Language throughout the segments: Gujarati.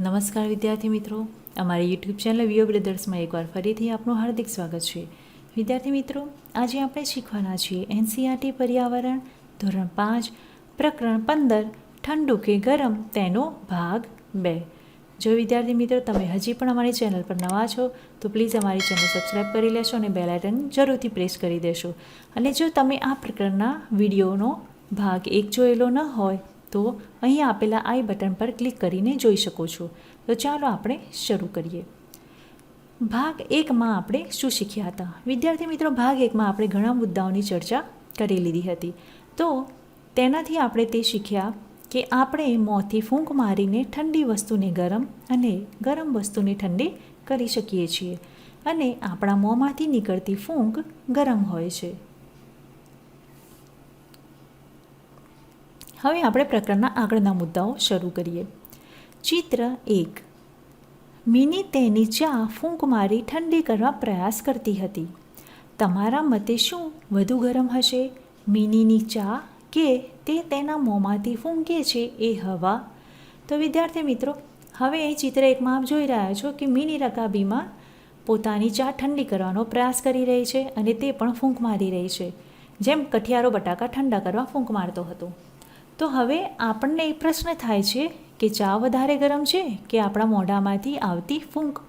નમસ્કાર વિદ્યાર્થી મિત્રો. અમારી યુટ્યુબ ચેનલ વિયો બ્રધર્સમાં એકવાર ફરીથી આપનું હાર્દિક સ્વાગત છે. વિદ્યાર્થી મિત્રો, આજે આપણે શીખવાના છીએ એનસીઆરટી પર્યાવરણ, ધોરણ પાંચ, પ્રકરણ પંદર, ઠંડુ કે ગરમ, તેનો ભાગ બે. જો વિદ્યાર્થી મિત્રો, તમે હજી પણ અમારી ચેનલ પર નવા છો, તો પ્લીઝ અમારી ચેનલ સબસ્ક્રાઈબ કરી લેશો અને બેલ આઇકન જરૂરથી પ્રેસ કરી દેશો. અને જો તમે આ પ્રકરણના વિડીયોનો ભાગ એક જોયેલો ન હોય તો અહીં આપેલા આઈ બટન પર ક્લિક કરીને જોઈ શકો છો. તો ચાલો આપણે શરૂ કરીએ. ભાગ એકમાં આપણે શું શીખ્યા હતા? વિદ્યાર્થી મિત્રો, ભાગ એકમાં આપણે ઘણા મુદ્દાઓની ચર્ચા કરી લીધી હતી. તો તેનાથી આપણે તે શીખ્યા કે આપણે મોંથી ફૂંક મારીને ઠંડી વસ્તુને ગરમ અને ગરમ વસ્તુને ઠંડી કરી શકીએ છીએ. અને આપણા મોંમાંથી નીકળતી ફૂંક ગરમ હોય છે. હવે આપણે પ્રકરણના આગળના મુદ્દાઓ શરૂ કરીએ. ચિત્ર એક. મિની તેની ચા ફૂંક મારી ઠંડી કરવા પ્રયાસ કરતી હતી. તમારા મતે શું વધુ ગરમ હશે? મિનીની ચા કે તે તેના મોંમાંથી ફૂંકે છે એ હવા? તો વિદ્યાર્થી મિત્રો, હવે એ ચિત્ર એકમાં આપ જોઈ રહ્યા છો કે મિની રકાબીમાં પોતાની ચા ઠંડી કરવાનો પ્રયાસ કરી રહી છે અને તે પણ ફૂંક મારી રહી છે. જેમ કઠિયારો બટાકા ઠંડા કરવા ફૂંક મારતો હતો. તો હવે આપણને એ પ્રશ્ન થાય છે કે ચા વધારે ગરમ છે કે આપણા મોઢામાંથી આવતી ફૂંક?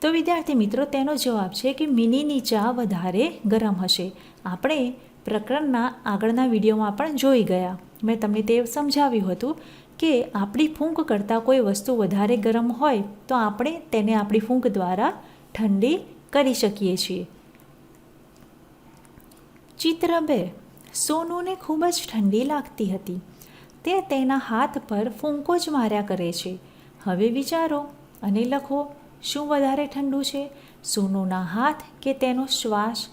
તો વિદ્યાર્થી મિત્રો, તેનો જવાબ છે કે મિનીની ચા વધારે ગરમ હશે. આપણે પ્રકરણના આગળના વિડીયોમાં પણ જોઈ ગયા. મેં તમને તે સમજાવ્યું હતું કે આપણી ફૂંક કરતાં કોઈ વસ્તુ વધારે ગરમ હોય તો આપણે તેને આપણી ફૂંક દ્વારા ઠંડી કરી શકીએ છીએ. ચિત્ર બે. સોનુને ખૂબ જ ઠંડી લાગતી હતી. તે તેના હાથ પર ફૂંકો જ માર્યા કરે છે. હવે વિચારો અને લખો, શું વધારે ઠંડુ છે, સોનુના હાથ કે તેનો શ્વાસ?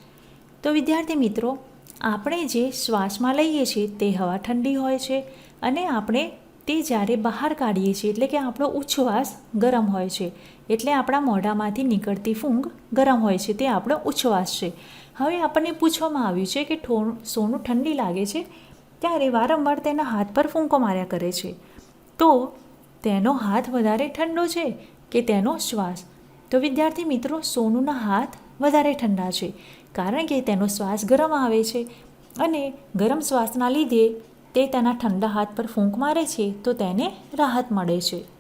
તો વિદ્યાર્થી મિત્રો, આપણે જે શ્વાસમાં લઈએ છીએ તે હવા ઠંડી હોય છે અને આપણે તે જ્યારે બહાર કાઢીએ છીએ એટલે કે આપણો ઉચ્છવાસ ગરમ હોય છે. એટલે આપણા મોઢામાંથી નીકળતી ફૂંક ગરમ હોય છે, તે આપણો ઉચ્છવાસ છે. હવે આપણને પૂછવામાં આવ્યું છે કે સોનું ઠંડી લાગે છે ત્યારે વારંવાર તેના હાથ પર ફૂંકો માર્યા કરે છે. તો તેનો હાથ વધારે ઠંડો છે કે તેનો શ્વાસ? તો વિદ્યાર્થી મિત્રો, સોનુના હાથ વધારે ઠંડા છે કારણ કે તેનો શ્વાસ ગરમ આવે છે અને ગરમ શ્વાસના લીધે તે તેના ઠંડા હાથ પર ફૂંક મારે છે તો તેને રાહત મળે છે.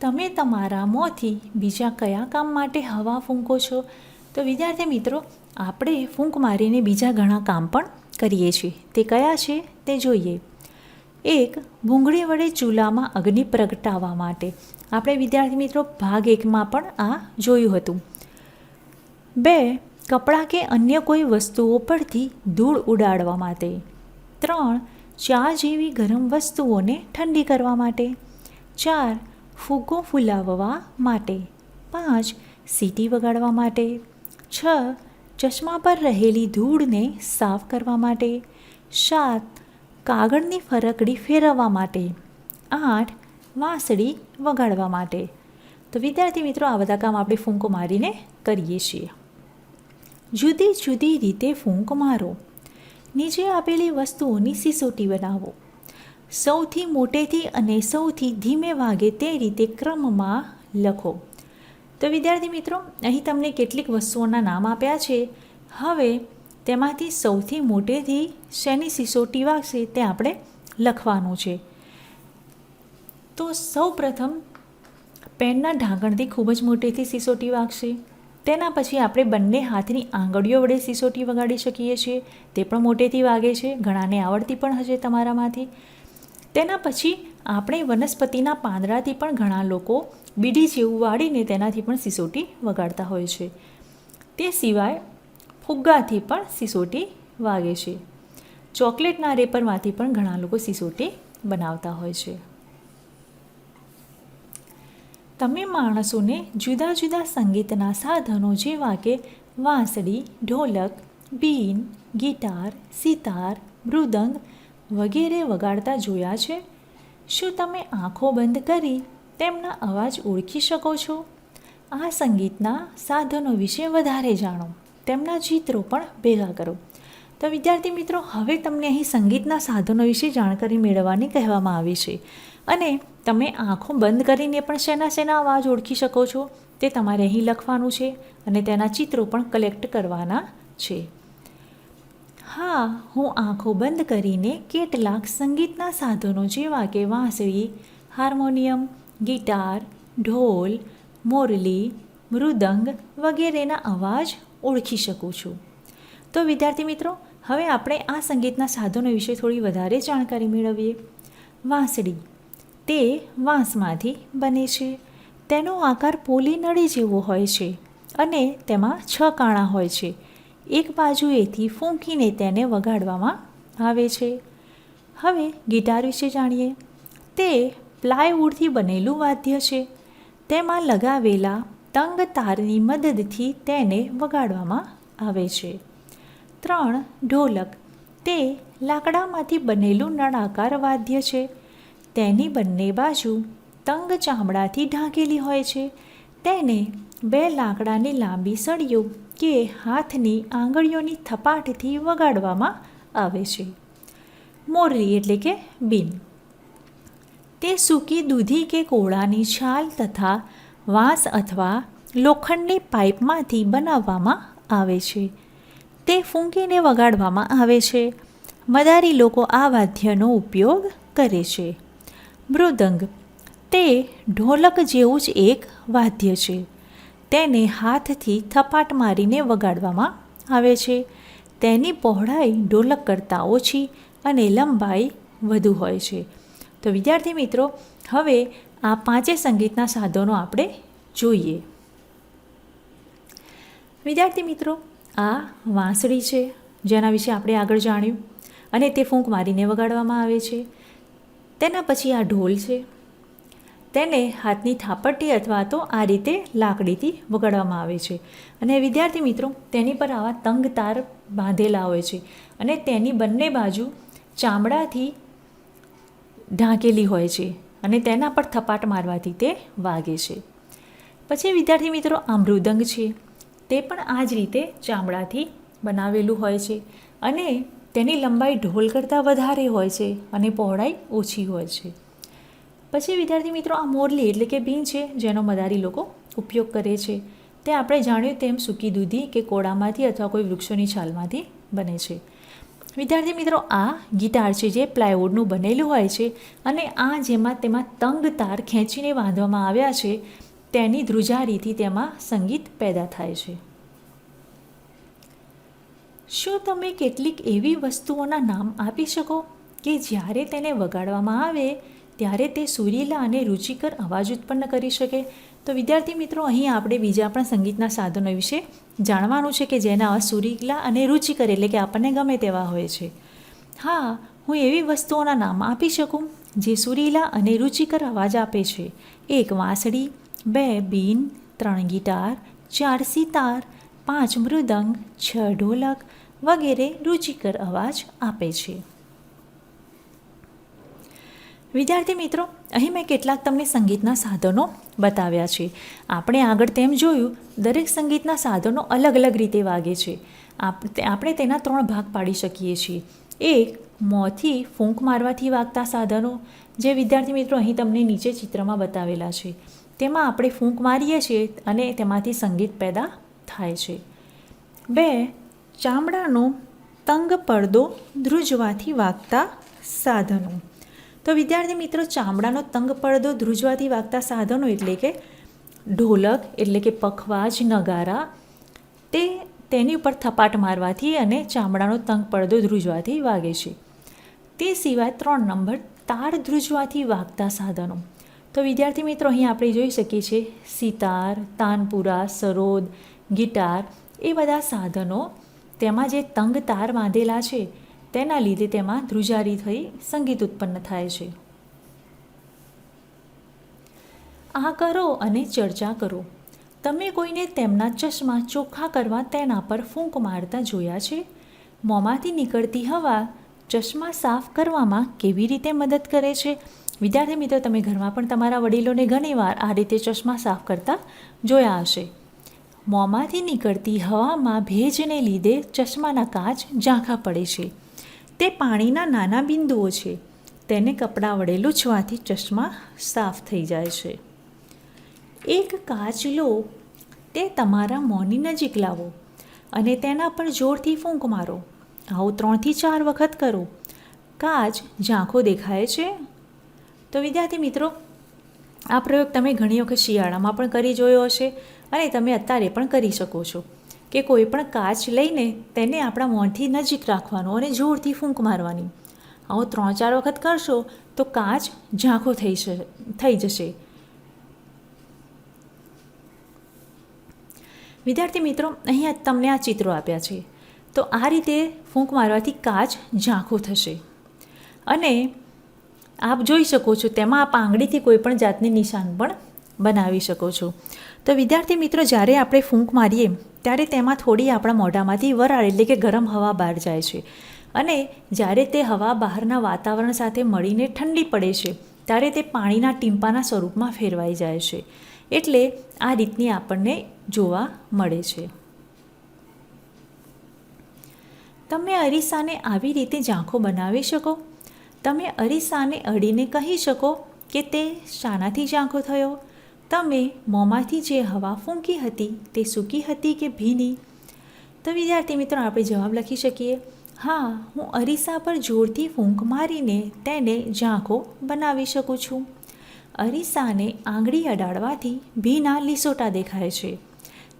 તમે તમારા મોંથી બીજા કયા કામ માટે હવા ફૂંકો છો? તો વિદ્યાર્થી મિત્રો, આપણે ફૂંક મારીને બીજા ઘણા કામ પણ કરીએ છીએ. તે કયા છે? તે જોઈએ. એક, ભૂંગળી વડે ચૂલામાં અગ્નિ પ્રગટાવવા માટે. આપણે વિદ્યાર્થી મિત્રો, ભાગ એકમાં પણ આ જોયું હતું. બે, કપડાં કે અન્ય કોઈ વસ્તુઓ પરથી ધૂળ ઉડાડવા માટે. ત્રણ, ચા જેવી ગરમ વસ્તુઓને ઠંડી કરવા માટે. ચાર ફૂગો ફૂલાવવા માટે. પાંચ, સીટી વગાડવા માટે. છ, ચશ્મા પર રહેલી ધૂળને સાફ કરવા માટે. સાત, કાગળની ફરકડી ફેરવવા માટે. આઠ, વાંસળી વગાડવા માટે. તો વિદ્યાર્થી મિત્રો, આ બધા કામ આપણે ફૂંકો મારીને કરીએ છીએ. જુદી જુદી રીતે ફૂંક મારો. નીચે આપેલી વસ્તુઓની સિસોટી બનાવો. સૌથી મોટેથી અને સૌથી ધીમે વાગે તે રીતે ક્રમમાં લખો. તો વિદ્યાર્થી મિત્રો, અહીં તમને કેટલીક વસ્તુઓના નામ આપ્યા છે. હવે તેમાંથી સૌથી મોટેથી શેની સિસોટી વાગશે તે આપણે લખવાનું છે. તો સૌ પ્રથમ પેનના ઢાંકણથી ખૂબ જ મોટેથી સિસોટી વાગશે. તેના પછી આપણે બંને હાથની આંગળીઓ વડે સિસોટી વગાડી શકીએ છીએ. તે પણ મોટેથી વાગે છે. ઘણાને આવડતી પણ હશે તમારામાંથી. તેના પછી આપણે વનસ્પતિના પાંદડાથી પણ ઘણા લોકો બીડી જેવું વાળીને તેનાથી પણ સિસોટી વગાડતા હોય છે. તે સિવાય ફુગ્ગાથી પણ સિસોટી વાગે છે. ચોકલેટના રેપરમાંથી પણ ઘણા લોકો સિસોટી બનાવતા હોય છે. તમે માણસોને જુદા જુદા સંગીતના સાધનો જેવા કે વાંસળી, ઢોલક, બીન, ગિટાર, સિતાર, મૃદંગ વગેરે વગાડતા જોયા છે? શું તમે આંખો બંધ કરી તેમના અવાજ ઓળખી શકો છો? આ સંગીતના સાધનો વિશે વધારે જાણો. તેમના ચિત્રો પણ ભેગા કરો. તો વિદ્યાર્થી મિત્રો, હવે તમને અહીં સંગીતના સાધનો વિશે જાણકારી મેળવવાની કહેવામાં આવી છે. અને તમે આંખો બંધ કરીને પણ શેના શેના અવાજ ઓળખી શકો છો તે તમારે અહીં લખવાનું છે અને તેના ચિત્રો પણ કલેક્ટ કરવાના છે. હા, હું આંખો બંધ કરીને કેટલાક સંગીતના સાધનો જેવા કે વાંસળી, હાર્મોનિયમ, ગિટાર, ઢોલ, મોરલી, મૃદંગ વગેરેના અવાજ ઓળખી શકું છું. તો વિદ્યાર્થી મિત્રો, હવે આપણે આ સંગીતના સાધનો વિશે થોડી વધારે જાણકારી મેળવીએ. વાંસળી, તે વાંસમાંથી બને છે. તેનો આકાર પોલી નળી જેવો હોય છે અને તેમાં છ કાણા હોય છે. એક બાજુએથી ફૂંકીને તેને વગાડવામાં આવે છે. હવે ગિટાર વિશે જાણીએ. તે પ્લાયવુડથી બનેલું વાદ્ય છે. તેમાં લગાવેલા તંગ તારની મદદથી તેને વગાડવામાં આવે છે. ત્રણ ઢોલક. તે લાકડામાંથી બનેલું નળાકાર વાદ્ય છે. તેની બંને બાજુ તંગ ચામડાથી ઢાંકેલી હોય છે. તેને બે લાકડાની લાંબી સળીઓ કે હાથની આંગળીઓની થપાટથી વગાડવામાં આવે છે. મોરલી એટલે કે બીન. તે સૂકી દૂધી કે કોળાની છાલ તથા વાંસ અથવા લોખંડની પાઇપમાંથી બનાવવામાં આવે છે. તે ફૂંકીને વગાડવામાં આવે છે. મદારી લોકો આ વાદ્યનો ઉપયોગ કરે છે. મૃદંગ. તે ઢોલક જેવું જ એક વાદ્ય છે. તેને હાથથી થપાટ મારીને વગાડવામાં આવે છે. તેની પહોળાઈ ઢોલક કરતાં ઓછી અને લંબાઈ વધુ હોય છે. તો વિદ્યાર્થી મિત્રો, હવે આ પાંચે સંગીતના સાધનો આપણે જોઈએ. વિદ્યાર્થી મિત્રો, આ વાંસળી છે, જેના વિશે આપણે આગળ જાણ્યું અને તે ફૂંક મારીને વગાડવામાં આવે છે. તેના પછી આ ઢોલ છે. તેને હાથની થાપટ્ટી અથવા તો આ રીતે લાકડીથી વગાડવામાં આવે છે. અને વિદ્યાર્થી મિત્રો, તેની પર આવા તંગ તાર બાંધેલા હોય છે અને તેની બંને બાજુ ચામડાથી ઢાંકેલી હોય છે અને તેના પર થપાટ મારવાથી તે વાગે છે. પછી વિદ્યાર્થી મિત્રો આ મૃદંગ છે. તે પણ આ જ રીતે ચામડાથી બનાવેલું હોય છે અને તેની લંબાઈ ઢોલ કરતાં વધારે હોય છે અને પહોળાઈ ઓછી હોય છે. પછી વિદ્યાર્થી મિત્રો આ મોરલી એટલે કે બીન છે, જેનો મદારી લોકો ઉપયોગ કરે છે. તે આપણે જાણ્યું તેમ સૂકી દૂધી કે કોળામાંથી અથવા કોઈ વૃક્ષોની છાલમાંથી બને છે. વિદ્યાર્થી મિત્રો, આ ગિટાર છે જે પ્લાયવુડનું બનેલું હોય છે અને આ જેમાં તેમાં તંગ તાર ખેંચીને બાંધવામાં આવ્યા છે, તેની ધ્રુજારીથી તેમાં સંગીત પેદા થાય છે. શું તમે કેટલીક એવી વસ્તુઓના નામ આપી શકો કે જ્યારે તેને વગાડવામાં આવે ત્યારે તે સુરીલા અને રુચિકર અવાજ ઉત્પન્ન કરી શકે. તો વિદ્યાર્થી મિત્રો, અહીં આપણે બીજા પણ સંગીતના સાધનો વિશે જાણવાનું છે કે જેના સુરીલા અને રુચિકર એટલે કે આપણને ગમે તેવા હોય છે. હા, હું એવી વસ્તુઓના નામ આપી શકું જે સુરીલા અને રુચિકર અવાજ આપે છે. એક વાંસળી, બે બીન, ત્રણ ગિટાર, ચાર સિતાર, પાંચ મૃદંગ, છ ઢોલક વગેરે રુચિકર અવાજ આપે છે. વિદ્યાર્થી મિત્રો, અહીં મેં કેટલાક તમને સંગીતના સાધનો બતાવ્યા છે. આપણે આગળ તેમ જોયું, દરેક સંગીતના સાધનો અલગ અલગ રીતે વાગે છે. આપણે તેના ત્રણ ભાગ પાડી શકીએ છીએ. એક, મોંથી ફૂંક મારવાથી વાગતા સાધનો, જે વિદ્યાર્થી મિત્રો અહીં તમને નીચે ચિત્રમાં બતાવેલા છે. તેમાં આપણે ફૂંક મારીએ છીએ અને તેમાંથી સંગીત પેદા થાય છે. બે, ચામડાનો તંગ પડદો ધ્રુજવાથી વાગતા સાધનો. તો વિદ્યાર્થી મિત્રો, ચામડાનો તંગ પડદો ધ્રુજવાથી વાગતા સાધનો એટલે કે ઢોલક, એટલે કે પખવાજ, નગારા, તે તેની ઉપર થપાટ મારવાથી અને ચામડાનો તંગ પડદો ધ્રુજવાથી વાગે છે. તે સિવાય ત્રણ નંબર, તાર ધ્રુજવાથી વાગતા સાધનો. તો વિદ્યાર્થી મિત્રો, અહીં આપણે જોઈ શકીએ છીએ સિતાર, તાનપુરા, સરોદ, ગિટાર, એ બધા સાધનો. તેમાં જે તંગ તાર બાંધેલા છે તેના લીધે તેમાં ધ્રુજારી થઈ સંગીત ઉત્પન્ન થાય છે. આ કરો અને ચર્ચા કરો. તમે કોઈને તેમના ચશ્મા ચોખ્ખા કરવા તેના પર ફૂંક મારતા જોયા છે? મોંમાંથી નીકળતી હવા ચશ્મા સાફ કરવામાં કેવી રીતે મદદ કરે છે? વિદ્યાર્થી મિત્રો, તમે ઘરમાં પણ તમારા વડીલોને ઘણીવાર આ રીતે ચશ્મા સાફ કરતા જોયા હશે. મોંમાંથી નીકળતી હવામાં ભેજને લીધે ચશ્માના કાચ ઝાંખા પડે છે. તે પાણીના નાના બિંદુઓ છે. તેને કપડાં વડે લૂછવાથી ચશ્મા સાફ થઈ જાય છે. એક કાચ લો, તે તમારા મોંની નજીક લાવો અને તેના પર જોરથી ફૂંક મારો. આવું ત્રણથી ચાર વખત કરો. કાચ ઝાંખો દેખાય છે? તો વિદ્યાર્થી મિત્રો, આ પ્રયોગ તમે ઘણી વખત શિયાળામાં પણ કરી જોયો હશે અને તમે અત્યારે પણ કરી શકો છો. કે કોઈ પણ કાચ લઈને તેને આપણા મોંથી નજીક રાખવાનું અને જોરથી ફૂંક મારવાની. આવો ત્રણ ચાર વખત કરશો તો કાચ ઝાંખો થઈ થઈ જશે. વિદ્યાર્થી મિત્રો, અહીંયા તમને આ ચિત્રો આપ્યા છે. તો આ રીતે ફૂંક મારવાથી કાચ ઝાંખો થશે. અને આપ જોઈ શકો છો તેમાં આપ આંગળીથી કોઈ પણ જાતની નિશાન પણ બનાવી શકો છો. તો વિદ્યાર્થી મિત્રો, જ્યારે આપણે ફૂંક મારીએ, ત્યારે તેમાં થોડી આપણા મોઢામાંથી વરાળ એટલે કે ગરમ હવા બહાર જાય છે. અને જ્યારે તે હવા બહારના વાતાવરણ સાથે મળીને ઠંડી પડે છે, ત્યારે તે પાણીના ટીમ્પાના સ્વરૂપમાં ફેરવાઈ જાય છે. એટલે આ રીતની આપણને જોવા મળે છે. તમે અરીસાને આવી રીતે ઝાંખો બનાવી શકો. તમે અરીસાને અડીને કહી શકો કે તે શાનાથી ઝાંખો થયો તમે મોંમાંથી જે હવા ફૂંકી હતી તે સૂકી હતી કે ભીની? તો વિદ્યાર્થી મિત્રો, આપણે જવાબ લખી શકીએ. હા, હું અરીસા પર જોરથી ફૂંક મારીને તેને ઝાંખો બનાવી શકું છું. અરીસાને આંગળી અડાડવાથી ભીના લીસોટા દેખાય છે.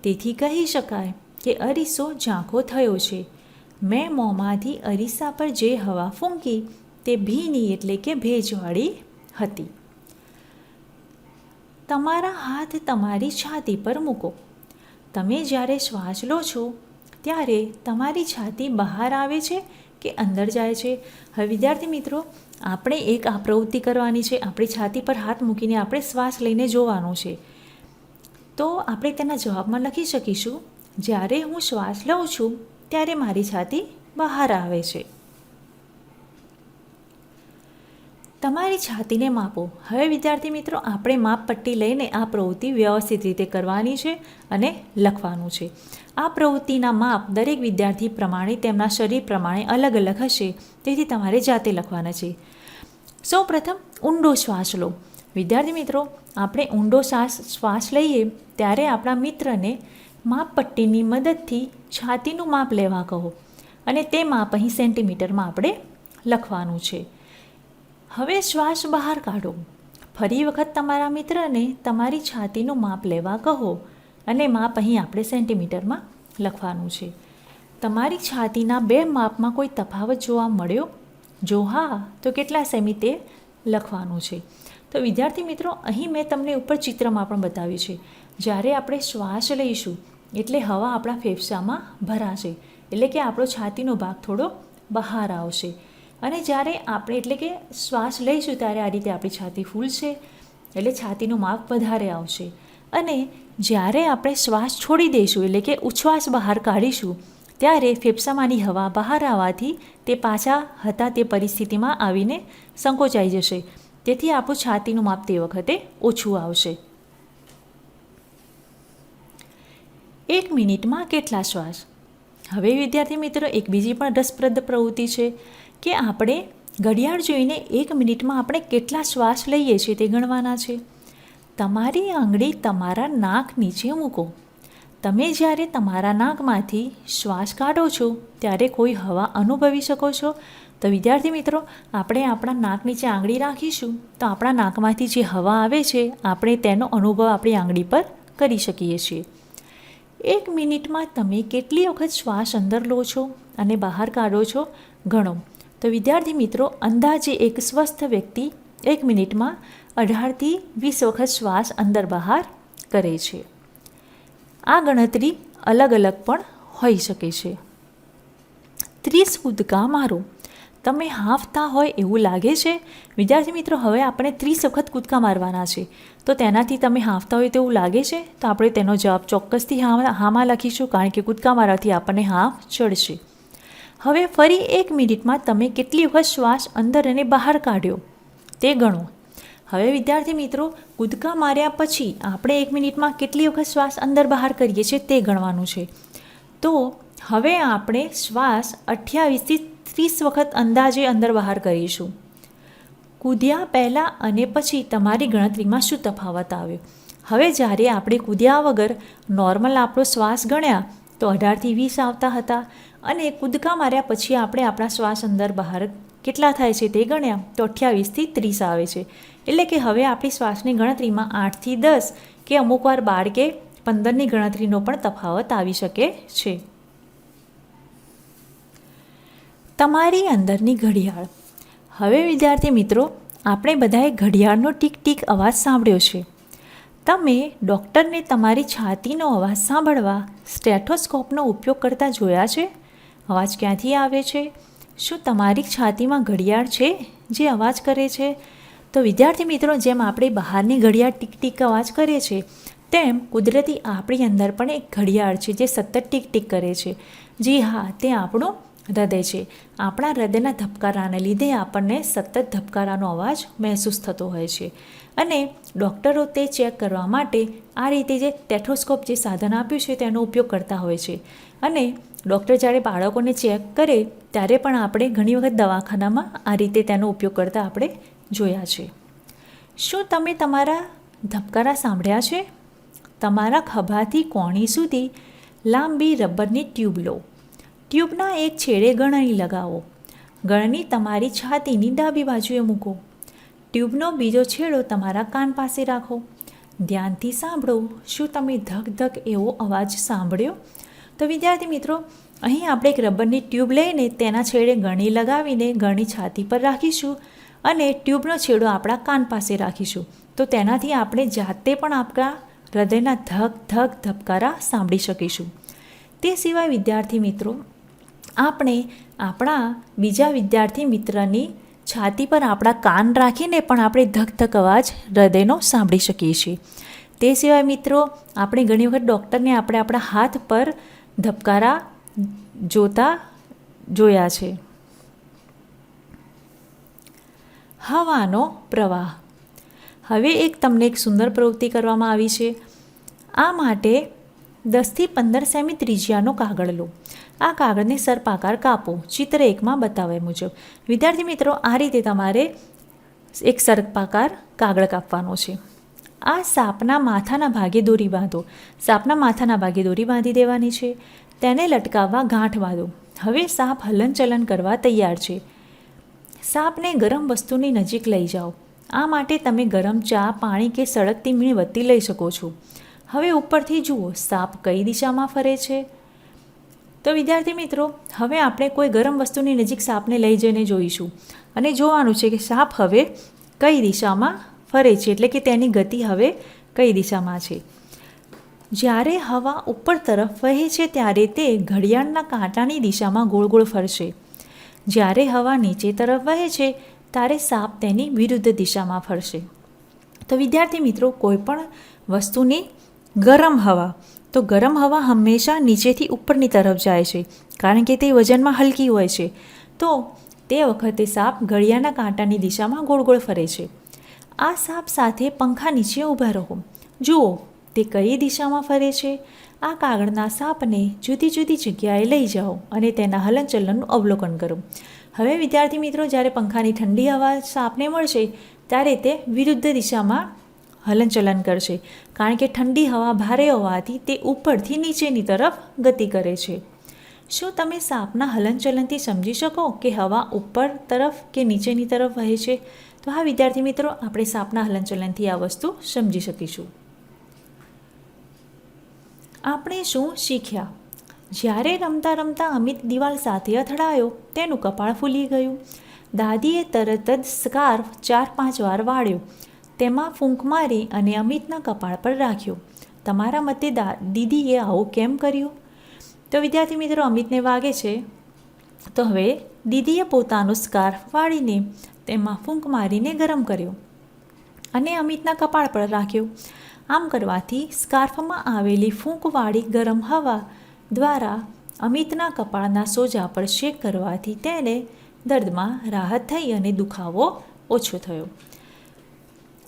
તેથી કહી શકાય કે અરીસો ઝાંખો થયો છે. મેં મોંમાંથી અરીસા પર જે હવા ફૂંકી તે ભીની એટલે કે ભેજવાળી હતી. તમારા હાથ તમારી છાતી પર મૂકો. તમે જ્યારે શ્વાસ લો છો, ત્યારે તમારી છાતી બહાર આવે છે કે અંદર જાય છે? હવે વિદ્યાર્થી મિત્રો, આપણે એક આ પ્રવૃત્તિ કરવાની છે. આપણી છાતી પર હાથ મૂકીને આપણે શ્વાસ લઈને જોવાનો છે. તો આપણે તેના જવાબમાં લખી શકીશું, જ્યારે હું શ્વાસ લઉં છું, ત્યારે મારી છાતી બહાર આવે છે. તમારી છાતીને માપો. હવે વિદ્યાર્થી મિત્રો, આપણે માપપટ્ટી લઈને આ પ્રવૃત્તિ વ્યવસ્થિત રીતે કરવાની છે અને લખવાનું છે. આ પ્રવૃત્તિના માપ દરેક વિદ્યાર્થી પ્રમાણે તેમના શરીર પ્રમાણે અલગ અલગ હશે, તેથી તમારે જાતે લખવાના છે. સૌ પ્રથમ ઊંડો શ્વાસ લો. વિદ્યાર્થી મિત્રો, આપણે ઊંડો શ્વાસ શ્વાસ લઈએ ત્યારે આપણા મિત્રને માપપટ્ટીની મદદથી છાતીનું માપ લેવા કહો. અને તે માપ અહીં સેન્ટીમીટરમાં આપણે લખવાનું છે. હવે શ્વાસ બહાર કાઢો. ફરી વખત તમારા મિત્રને તમારી છાતીનું માપ લેવા કહો અને માપ અહીં આપણે સેન્ટીમીટરમાં લખવાનું છે. તમારી છાતીના બે માપમાં કોઈ તફાવત જોવા મળ્યો? જો હા, તો કેટલા સેમી તે લખવાનું છે. તો વિદ્યાર્થી મિત્રો, અહીં મેં તમને ઉપર ચિત્રમાં પણ બતાવ્યું છે. જ્યારે આપણે શ્વાસ લઈશું, એટલે હવા આપણા ફેફસામાં ભરાશે. એટલે કે આપણો છાતીનો ભાગ થોડો બહાર આવશે. અને જ્યારે આપણે એટલે કે શ્વાસ લઈશું ત્યારે આ રીતે આપણી છાતી ફૂલશે એટલે છાતીનું માપ વધારે આવશે. અને જ્યારે આપણે શ્વાસ છોડી દઈશું, એટલે કે ઉચ્છ્વાસ બહાર કાઢીશું, ત્યારે ફેફસામાંની હવા બહાર આવવાથી તે પાછા હતા તે પરિસ્થિતિમાં આવીને સંકોચાઈ જશે. તેથી આપણું છાતીનું માપ તે વખતે ઓછું આવશે. એક મિનિટમાં કેટલા શ્વાસ? હવે વિદ્યાર્થી મિત્રો, એક બીજી પણ રસપ્રદ પ્રવૃત્તિ છે. કે આપણે ઘડિયાળ જોઈને એક મિનિટમાં આપણે કેટલા શ્વાસ લઈએ છીએ તે ગણવાના છે. તમારી આંગળી તમારા નાક નીચે મૂકો. તમે જ્યારે તમારા નાકમાંથી શ્વાસ કાઢો છો, ત્યારે કોઈ હવા અનુભવી શકો છો. તો વિદ્યાર્થી મિત્રો, આપણે આપણા નાક નીચે આંગળી રાખીશું. તો આપણા નાકમાંથી જે હવા આવે છે, આપણે તેનો અનુભવ આપણી આંગળી પર કરી શકીએ છીએ. એક મિનિટમાં તમે કેટલી વખત શ્વાસ અંદર લો છો અને બહાર કાઢો છો, ગણો. તો વિદ્યાર્થી મિત્રો, અંદાજે એક સ્વસ્થ વ્યક્તિ એક મિનિટમાં અઢારથી વીસ વખત શ્વાસ અંદર બહાર કરે છે. આ ગણતરી અલગ અલગ પણ હોઈ શકે છે. ત્રીસ કૂદકા મારો તમે હાંફતા હોય એવું લાગે છે? વિદ્યાર્થી મિત્રો, હવે આપણે ત્રીસ વખત કૂદકા મારવાના છે. તો તેનાથી તમે હાંફતા હોય તેવું લાગે છે? તો આપણે તેનો જવાબ ચોક્કસથી હા હામાં લખીશું, કારણ કે કૂદકા મારવાથી આપણને હાંફ ચડશે. હવે ફરી એક મિનિટમાં તમે કેટલી વખત શ્વાસ અંદર અને બહાર કાઢ્યો? તે ગણો. હવે વિદ્યાર્થી મિત્રો કૂદકા માર્યા પછી આપણે એક મિનિટમાં કેટલી વખત શ્વાસ અંદર બહાર કરીએ છીએ તે ગણવાનું છે. તો હવે આપણે શ્વાસ અઠ્યાવીસથી ત્રીસ વખત અંદાજે અંદર બહાર કરીશું. કૂદ્યા પહેલાં અને પછી તમારી ગણતરીમાં શું તફાવત આવ્યો હવે જ્યારે આપણે કૂદ્યા વગર નોર્મલ આપણો શ્વાસ ગણ્યા, તો અઢારથી વીસ આવતા હતા. અને કૂદકા માર્યા પછી આપણે આપણા શ્વાસ અંદર બહાર કેટલા થાય છે તે ગણ્યા તો અઠ્યાવીસથી ત્રીસ આવે છે. એટલે કે હવે આપણી શ્વાસની ગણતરીમાં આઠથી દસ કે અમુકવાર બાર કે પંદરની ગણતરીનો પણ તફાવત આવી શકે છે. તમારી અંદરની ઘડિયાળ. હવે વિદ્યાર્થી મિત્રો, આપણે બધાએ ઘડિયાળનો ટીક ટીક અવાજ સાંભળ્યો છે. તમે ડૉક્ટરને તમારી છાતીનો અવાજ સાંભળવા સ્ટેથોસ્કોપનો ઉપયોગ કરતા જોયા છે? અવાજ ક્યાંથી આવે છે? શું તમારી છાતીમાં ઘડિયાળ છે જે અવાજ કરે છે? તો વિદ્યાર્થી મિત્રો, જેમ આપણે બહારની ઘડિયાળ ટીક ટીક અવાજ કરે છે, તેમ કુદરતી આપણી અંદર પણ એક ઘડિયાળ છે જે સતત ટીક ટીક કરે છે. જી હા, તે આપણું હૃદય છે. આપણા હૃદયના ધબકારાને લીધે આપણને સતત ધબકારાનો અવાજ મહેસૂસ થતો હોય છે. અને ડૉક્ટરો તે ચેક કરવા માટે આ રીતે જે ટેથોસ્કોપ જે સાધન આપ્યું છે તેનો ઉપયોગ કરતા હોય છે. અને ડૉક્ટર જ્યારે બાળકોને ચેક કરે, ત્યારે પણ આપણે ઘણી વખત દવાખાનામાં આ રીતે તેનો ઉપયોગ કરતા આપણે જોયા છે. શું તમે તમારા ધબકારા સાંભળ્યા છે? તમારા ખભાથી કોણી સુધી લાંબી રબરની ટ્યુબ લો. ટ્યુબના એક છેડે ગળણી લગાવો. ગળણી તમારી છાતીની ડાબી બાજુએ મૂકો. ટ્યુબનો બીજો છેડો તમારા કાન પાસે રાખો. ધ્યાનથી સાંભળો, શું તમે ધક ધક એવો અવાજ સાંભળ્યો? તો વિદ્યાર્થી મિત્રો, અહીં આપણે એક રબરની ટ્યુબ લઈને તેના છેડે ગણી લગાવીને ગણી છાતી પર રાખીશું અને ટ્યુબનો છેડો આપણા કાન પાસે રાખીશું. તો તેનાથી આપણે જાતે પણ આપણા હૃદયના ધક ધક, ધબકારા સાંભળી શકીશું. તે સિવાય વિદ્યાર્થી મિત્રો, આપણે આપણા બીજા વિદ્યાર્થી મિત્રની છાતી પર આપણા કાન રાખીને પણ આપણે ધક ધક અવાજ હૃદયનો સાંભળી શકીએ છીએ. તે સિવાય મિત્રો, આપણે ઘણી વખત ડૉક્ટરને આપણે આપણા હાથ પર ધબકારા જોતા જોયા છે. હવાનો પ્રવાહ. હવે એક તમને એક સુંદર પ્રવૃત્તિ કરવામાં આવી છે. આ માટે દસથી પંદર સેમી ત્રિજ્યાનો કાગળ લો. આ કાગળને સર્પાકાર કાપો. ચિત્ર એકમાં બતાવ્યા મુજબ. વિદ્યાર્થી મિત્રો, આ રીતે તમારે એક સર્પાકાર કાગળ કાપવાનો છે. આ સાપના માથાના ભાગે દોરી બાંધો. સાપના માથાના ભાગે દોરી બાંધી દેવાની છે. તેને લટકાવવા ગાંઠ બાંધો. હવે સાપ હલનચલન કરવા તૈયાર છે. સાપને ગરમ વસ્તુની નજીક લઈ જાઓ. આ માટે તમે ગરમ ચા, પાણી કે સળગતી મીણબત્તી લઈ શકો છો. હવે ઉપરથી જુઓ, સાપ કઈ દિશામાં ફરે છે? તો વિદ્યાર્થી મિત્રો, હવે આપણે કોઈ ગરમ વસ્તુની નજીક સાપને લઈ જઈને જોઈશું. અને જોવાનું છે કે સાપ હવે કઈ દિશામાં ફરે છે, એટલે કે તેની ગતિ હવે કઈ દિશામાં છે? જ્યારે હવા ઉપર તરફ વહે છે, ત્યારે તે ઘડિયાળના કાંટાની દિશામાં ગોળ ગોળ ફરશે. જ્યારે હવા નીચે તરફ વહે છે, ત્યારે સાપ તેની વિરુદ્ધ દિશામાં ફરશે. તો વિદ્યાર્થી મિત્રો, કોઈપણ વસ્તુની ગરમ હવા, તો ગરમ હવા હંમેશા નીચેથી ઉપરની તરફ જાય છે, કારણ કે તે વજનમાં હલકી હોય છે. તો તે વખતે સાપ ઘડિયાળના કાંટાની દિશામાં ગોળ ગોળ ફરે છે. આ સાપ સાથે પંખા નીચે ઊભા રહો. જુઓ, તે કઈ દિશામાં ફરે છે? આ કાગળના સાપને જુદી જુદી જગ્યાએ લઈ જાઓ અને તેના હલનચલનનું અવલોકન કરો. હવે, વિદ્યાર્થી મિત્રો, જ્યારે પંખાની ઠંડી હવા સાપને મળશે, ત્યારે તે વિરુદ્ધ દિશામાં હલનચલન કરશે. કારણ કે ઠંડી હવા ભારે હોવાથી તે ઉપરથી નીચેની તરફ ગતિ કરે છે. શું તમે સાપના હલનચલનથી સમજી શકો કે હવા ઉપર તરફ કે નીચેની તરફ વહે છે? તો હા, વિદ્યાર્થી મિત્રો, આપણે સાપના હલનચલનથી આ વસ્તુ સમજી શકીશું. આપણે શું શીખ્યા? જ્યારે રમતા રમતા અમિત દિવાલ સાથે અથડાયો, તેનું કપાળ ફૂલી ગયું. દાદીએ તરત જ સ્કાર્ફ ચાર પાંચ વાર વાળ્યો. તેમાં ફૂંક મારી અને અમિતના કપાળ પર રાખ્યો. તમારા મતે દા, દીદીએ આવું કેમ કર્યું? તો વિદ્યાર્થી મિત્રો, અમિતને વાગે છે. તો હવે દીદીએ પોતાનો સ્કાર્ફ વાળીને તેમાં ફૂંક મારીને ગરમ કર્યો અને અમિતના કપાળ પર રાખ્યો. આમ કરવાથી સ્કાર્ફમાં આવેલી ફૂંકવાળી ગરમ હવા દ્વારા અમિતના કપાળના સોજા પર શેક કરવાથી તેને દર્દમાં રાહત થઈ અને દુખાવો ઓછો થયો.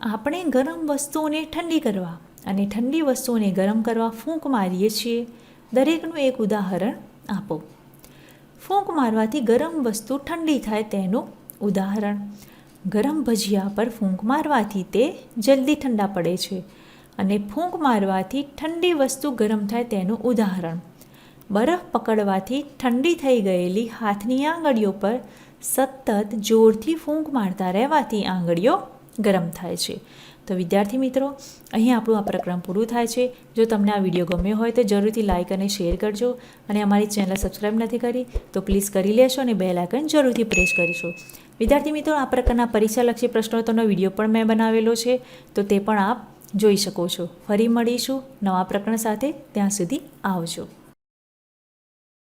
આપણે ગરમ વસ્તુઓને ઠંડી કરવા અને ઠંડી વસ્તુઓને ગરમ કરવા ફૂંક મારીએ છીએ. દરેકનું એક ઉદાહરણ આપો. ફૂંક મારવાથી ગરમ વસ્તુ ઠંડી થાય તેનું ઉદાહરણ. ગરમ ભજીયા પર ફૂંક મારવાથી તે જલ્દી ઠંડા પડે છે અને ફૂંક મારવાથી ઠંડી વસ્તુ ગરમ થાય તેનું ઉદાહરણ. બરફ પકડવાથી ઠંડી થઈ ગયેલી હાથની આંગળીઓ પર સતત જોરથી ફૂંક મારતા રહેવાથી આંગળીઓ ગરમ થાય છે. તો વિદ્યાર્થી મિત્રો, અહીં આપણું આ પ્રકરણ પૂરું થાય છે. જો તમને આ વીડિયો ગમ્યો હોય તો જરૂરથી લાઇક અને શેર કરજો અને અમારી ચેનલ સબસ્ક્રાઈબ નથી કરી તો પ્લીઝ કરી લેશો અને બે લાઇકન જરૂરથી પ્રેસ કરીશું. વિદ્યાર્થી મિત્રો, આ પ્રકારના પરીક્ષાલક્ષી પ્રશ્નોત્તરનો વીડિયો પણ મેં બનાવેલો છે. તો તે પણ આપ જોઈ શકો છો. ફરી મળીશું નવા પ્રકરણ સાથે. ત્યાં સુધી આવજો.